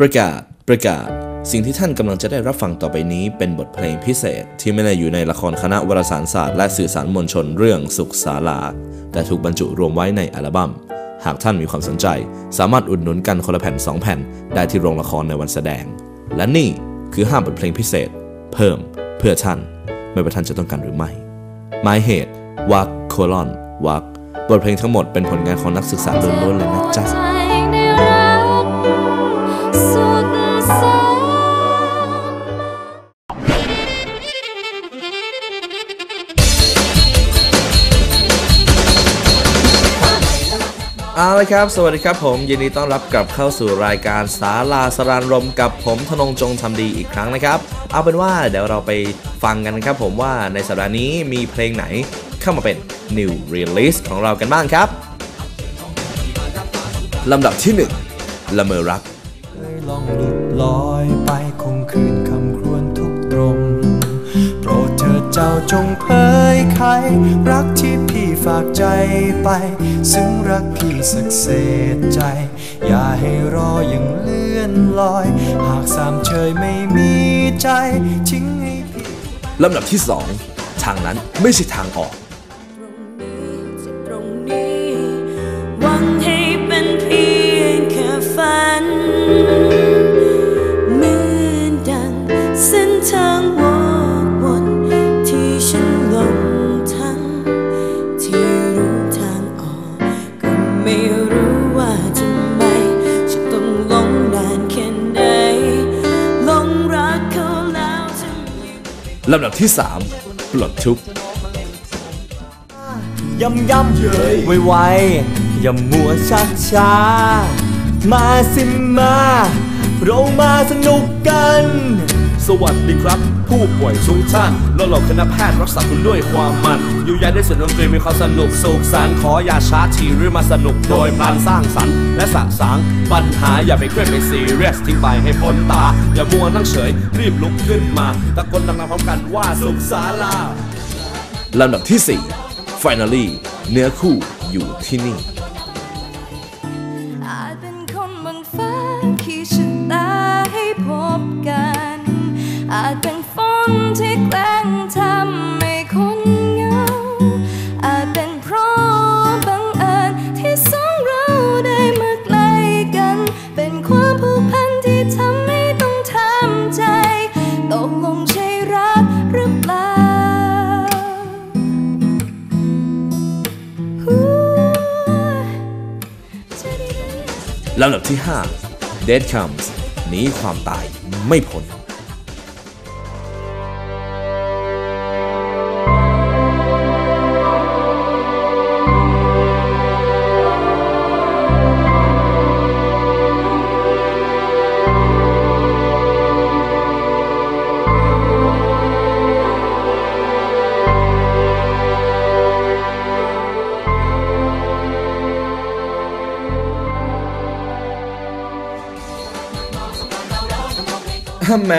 ประกาศ ประกาศ สิ่งที่ท่านกำลังจะได้รับฟังต่อไปนี้เป็นบทเพลงพิเศษ ที่ไม่ได้อยู่ในละครคณะวารสารศาสตร์และสื่อสารมวลชนเรื่องสุขศาลา แต่ถูกบรรจุรวมไว้ในอัลบั้ม หากท่านมีความสนใจ สามารถอุดหนุนกันคนละแผ่น 2 แผ่น ได้ที่โรงละครในวันแสดง และนี่คือห้าบทเพลงพิเศษ เพิ่มเพื่อท่าน ไม่ว่าท่านจะต้องการหรือไม่หมายเหตุวักโคลอนวักบทเพลงทั้งหมดเป็นผลงานของนักศึกษาล้วนๆเลยนะจ๊ะ เอาละครับ สวัสดีครับผมยินดีต้อนรับกลับเข้าสู่รายการสาลาสรานรมกับผมธนงจงทำดีอีกครั้งนะครับ เอาเป็นว่าเดี๋ยวเราไปฟังกันนะครับผมว่าในสัปดาห์นี้มีเพลงไหนเข้ามาเป็น New Release ของเรากันบ้างครับลำดับที่ 1 ละเมอรักเคยลองหลุดลอยไปคงคืนคำครวญทุกตรงโปรดเถิดเจ้าจงเผย ใคร รักที่พี่ฝากใจไป ซึ่งรักพี่สักเศษใจ อย่าให้รออย่างเลื่อนลอย หากสามเชยไม่มีใจทิ้งให้พี่ลำดับที่2ทางนั้นไม่ใช่ทางออกจากตรงนี้หวังให้เป็นเพียงแค่ฝันเหมือนดังเส้นทาง ลำดับที่ 3 ปลดทุกข์ย้ำย้ำเย้ยไวไวๆอย่ามัวชักช้า มาสิมา เรามาสนุกกัน สวัสดีครับ ผู้ป่วยทุกท่านเราเหล่าคณะแพทย์รักษาคุณด้วยความมันอยู่ยันได้ส่วนดนตรีมีความสนุกสุขสันต์ขออย่าช้าทีหรือมาสนุกโดยพลันสร้างสรรค์ และสะสางปัญหาอย่าไปเครียดไปซีเรียสทิ้งไปให้พ้นตา อย่ามัวนั่งเฉย รีบลุกขึ้นมาตะโกนดังๆพร้อมกันว่าสุขศาลาลำดับที่ 4 Finally เนื้อคู่อยู่ที่นี่อาจเป็นคนบางฟ้า ลำดับที่ 5 Dead Comes หนีความตายไม่พ้น แหม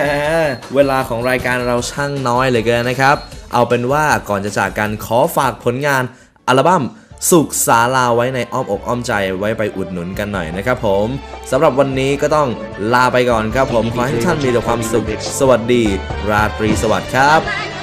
เวลาของรายการเราช่างน้อยเหลยเกินนะครับ เอาเป็นว่าก่อนจะจากกันขอฝากผลงานอัลบั้มสุขสาลาไว้ในอ้อมอกอ้อมใจไว้ไปอุดหนุนกันหน่อยนะครับผมสำหรับวันนี้ก็ต้องลาไปก่อนครับผมขอให้ท่านมีแต่ความสุข สวัสดี ราตรีสวัสดิ์ครับ